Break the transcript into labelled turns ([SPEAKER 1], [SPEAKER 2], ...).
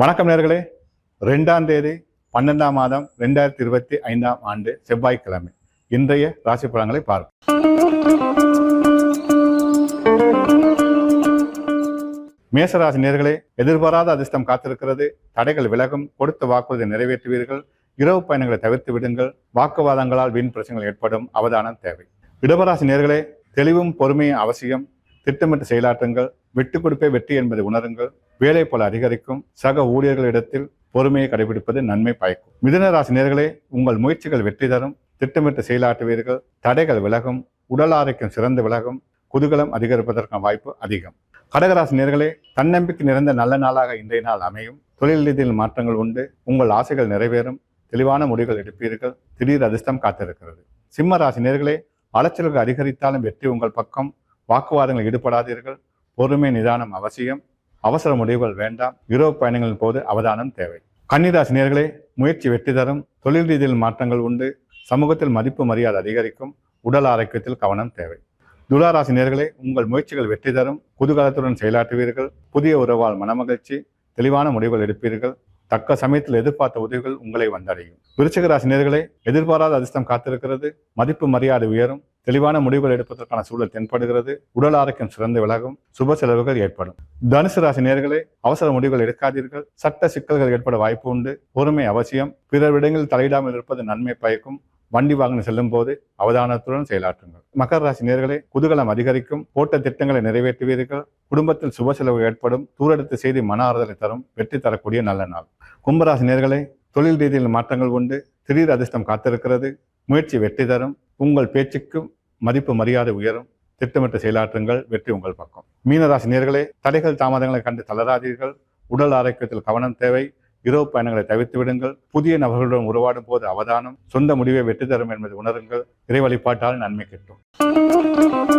[SPEAKER 1] வணக்கம் நேர்களே. ரெண்டாம் தேதி பன்னெண்டாம் மாதம் ரெண்டாயிரத்தி இருபத்தி ஐந்தாம் ஆண்டு செவ்வாய்க்கிழமை. இன்றைய ராசி பலன்களை பார்ப்போம். மேசராசி நேர்களே எதிர்பாராத அதிர்ஷ்டம் காத்திருக்கிறது. தடைகள் விலகும் கொடுத்த வாக்குறுதி நிறைவேற்றுவீர்கள். இரவு பயணங்களை தவிர்த்து விடுங்கள். வாக்குவாதங்களால் வீண் பிரச்சனைகள் ஏற்படும் அவதானம் தேவை. இடபராசி நேர்களே தெளிவும் பொறுமையும் அவசியம். திட்டமிட்டு செயலாற்றுங்கள். விட்டு கொடுப்பே வெற்றி என்பதை உணருங்கள். வேலை போல அதிகரிக்கும் சக ஊழியர்களிடத்தில் பொறுமையை கடைபிடிப்பது நன்மை பயக்கும். மிதுனராசி நேர்களே உங்கள் முயற்சிகள் வெற்றி தரும். திட்டமிட்டு செயலாற்றுவீர்கள். தடைகள் விலகும். உடல் ஆரோக்கியம் சிறந்து விலகும். குதூகலம் அதிகரிப்பதற்கான வாய்ப்பு அதிகம். கடகராசி நேர்களே தன்னம்பிக்கை நிறைந்த நல்ல நாளாக இன்றைய நாள் அமையும். தொழில் ரீதியில் மாற்றங்கள் உண்டு. உங்கள் ஆசைகள் நிறைவேறும். தெளிவான முடிவுகள் எடுப்பீர்கள். திடீர் அதிர்ஷ்டம் காத்திருக்கிறது. சிம்ம ராசி நேர்களே அலைச்சல்கள் அதிகரித்தாலும் வெற்றி உங்கள் பக்கம். வாக்குவாதங்கள் ஈடுபடாதீர்கள். பொறுமை நிதானம் அவசியம். அவசர முடிவுகள் வேண்டாம். இரவு பயணங்களின் போது அவதானம் தேவை. கன்னிராசி நேர்களே முயற்சி வெற்றி தரும். தொழில் ரீதியில் மாற்றங்கள் உண்டு. சமூகத்தில் மதிப்பு மரியாதை அதிகரிக்கும். உடல் ஆரோக்கியத்தில் கவனம் தேவை. துளாராசி நேர்களே உங்கள் முயற்சிகள் வெற்றி தரும். குதூகலத்துடன் செயலாற்றுவீர்கள். புதிய உறவால் மனமகிழ்ச்சி. தெளிவான முடிவுகள் எடுப்பீர்கள். தக்க சமயத்தில் எதிர்பார்த்த உதவிகள் உங்களை வந்தடையும். விருச்சிக ராசி நேர்களே எதிர்பாராத அதிர்ஷ்டம் காத்திருக்கிறது. மதிப்பு மரியாதை உயரும். தெளிவான முடிவுகள் எடுப்பதற்கான சூழல் தென்படுகிறது. உடல் ஆரோக்கியம் சிறந்து விலகும். சுப செலவுகள் ஏற்படும். தனுசு ராசி நேர்களே அவசர முடிவுகள் எடுக்காதீர்கள். சட்ட சிக்கல்கள் ஏற்பட வாய்ப்பு உண்டு. பொறுமை அவசியம். பிறர் இடங்களில் தலையிடாமல் இருப்பது நன்மை பயக்கும். வண்டி வாகனம் செல்லும் போது அவதானத்துடன் செயலாற்றுங்கள். மகர ராசி நேர்களே குதூகலம் அதிகரிக்கும். போட்ட திட்டங்களை நிறைவேற்றுவீர்கள். குடும்பத்தில் சுப செலவு ஏற்படும். தூரெடுத்து செய்தி மன ஆறுதலை தரும். வெற்றி தரக்கூடிய நல்ல நாள். கும்பராசி நேர்களே தொழில் ரீதியில் மாற்றங்கள் உண்டு. திடீர் அதிர்ஷ்டம் காத்திருக்கிறது. முயற்சி வெற்றி தரும். உங்கள் பேச்சுக்கும் மதிப்பு மரியாதை உயரும். திட்டமிட்டு செயலாற்றுங்கள் வெற்றி உங்கள் பக்கம். மீனராசி நேர்களே தடைகள் தாமதங்களை கண்டு தளராதீர்கள். உடல் ஆரோக்கியத்தில் கவனம் தேவை. இரவு பயணங்களை தவிர்த்து விடுங்கள். புதிய நபர்களுடன் உருவாடும் போது அவதானம். சொந்த முடிவை வெற்றி தரும் என்பதை உணருங்கள். இறை வழிபாட்டால் நன்மை கிட்டும்.